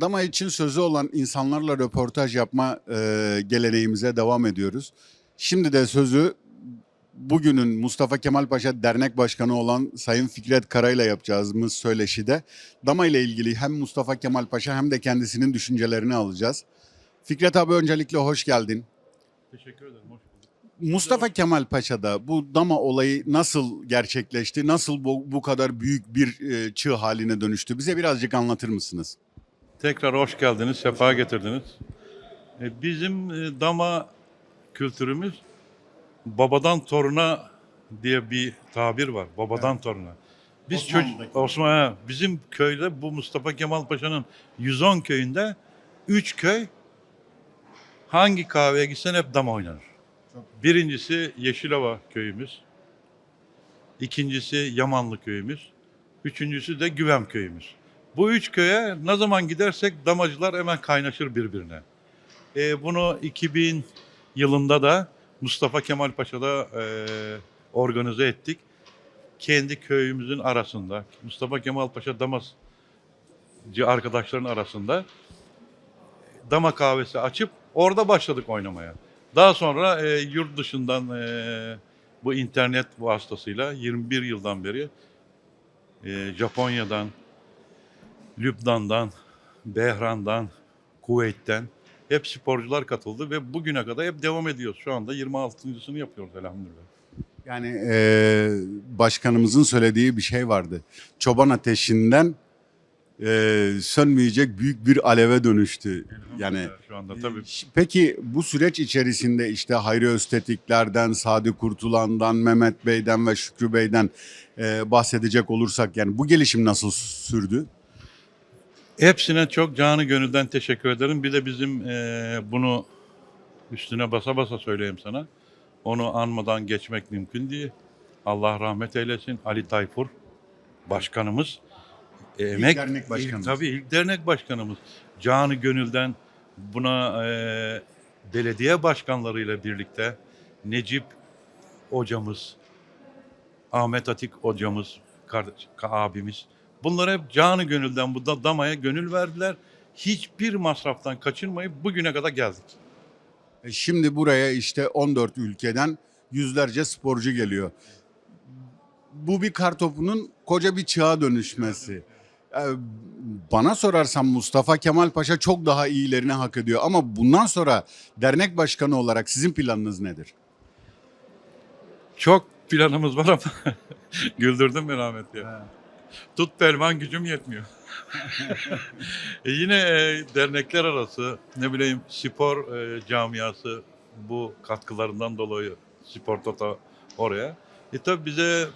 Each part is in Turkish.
Dama için sözü olan insanlarla röportaj yapma e, geleneğimize devam ediyoruz. Şimdi de sözü bugünün Mustafa Kemal Paşa Dernek Başkanı olan Sayın Fikret Karay'la yapacağımız söyleşide Dama ile ilgili hem Mustafa Kemal Paşa hem de kendisinin düşüncelerini alacağız. Fikret abi öncelikle hoş geldin. Teşekkür ederim. Hoş bulduk. Mustafa Kemal Paşa'da bu Dama olayı nasıl gerçekleşti? Nasıl bu, bu kadar büyük bir e, çığ haline dönüştü? Bize birazcık anlatır mısınız? Tekrar hoş geldiniz, sefa getirdiniz. E, Bizim e, dama kültürümüz babadan toruna diye bir tabir var. Babadan toruna. Biz çocuk Osman bizim köyde bu Mustafa Kemal Paşa'nın 110 köyünde 3 köy hangi kahveye gitsen hep dama oynanır. Birincisi Yeşilova köyümüz. İkincisi Yamanlı köyümüz. Üçüncüsü de Güvem köyümüz. Bu üç köye ne zaman gidersek damacılar hemen kaynaşır birbirine. Ee, bunu 2000 yılında da Mustafa Kemal Paşa'da e, organize ettik. Kendi köyümüzün arasında, Mustafa Kemal Paşa damacı arkadaşların arasında dama kahvesi açıp orada başladık oynamaya. Daha sonra e, yurt dışından e, bu internet vasıtasıyla 21 yıldan beri e, Japonya'dan, Lübnan'dan, Behran'dan, Kuveyt'ten hep sporcular katıldı ve bugüne kadar hep devam ediyoruz. Şu anda 26.sını yapıyoruz elhamdülillah. Yani e, başkanımızın söylediği bir şey vardı. Çoban ateşinden e, sönmeyecek büyük bir aleve dönüştü. Yani şu anda tabii Ş- Peki bu süreç içerisinde işte Hayri Öztetikler'den, Sadi Kurtulan'dan, Mehmet Bey'den ve Şükrü Bey'den e, bahsedecek olursak yani bu gelişim nasıl sürdü? Hepsine çok canı gönülden teşekkür ederim. Bir de bizim eee, bunu üstüne basa basa söyleyeyim sana. Onu anmadan geçmek mümkün değil. Allah rahmet eylesin. Ali Tayfur başkanımız. E, emek, dernek başkanımız. İlk- tabii ilk dernek başkanımız. Canı gönülden buna eee, belediye başkanlarıyla birlikte Necip hocamız, Ahmet Atik hocamız, kardeş, abimiz. Bunlar hep canı gönülden bu da damaya gönül verdiler. Hiçbir masraftan kaçınmayıp bugüne kadar geldik. E, Şimdi buraya işte 14 ülkeden yüzlerce sporcu geliyor. Bu bir kartopunun koca bir çığa dönüşmesi. E, Bana sorarsan Mustafa Kemal Paşa çok daha iyilerini hak ediyor. Ama bundan sonra dernek başkanı olarak sizin planınız nedir? Çok planımız var ama güldürdün beni rahmetli. Tut pelvan gücüm yetmiyor. E yine e, dernekler arası ne bileyim spor e, camiası bu katkılarından dolayı spor toto oraya. E tabi bize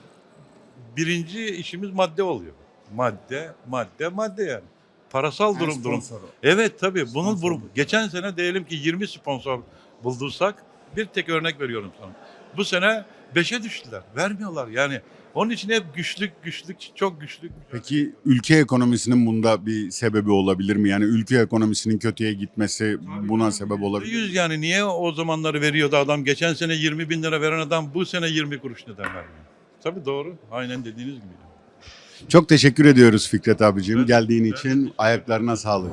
birinci işimiz madde oluyor. Madde, madde, madde yani. Parasal durum durum. Evet tabii. Bunun Sponsor. bu- geçen sene diyelim ki 20 sponsor bulduysak bir tek örnek veriyorum sana. Bu sene 5'e düştüler. Vermiyorlar yani. Onun için hep güçlük, güçlük, çok güçlük. Peki ülke ekonomisinin bunda bir sebebi olabilir mi? Yani ülke ekonomisinin kötüye gitmesi buna sebep olabilir mi? Yani niye o zamanları veriyordu adam? Geçen sene 20 bin lira veren adam bu sene 20 kuruş neden vermiyor? Tabii doğru. Aynen dediğiniz gibi. Çok teşekkür ediyoruz Fikret abicim. Ben- Geldiğin ben için ayaklarına sağlık.